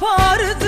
ne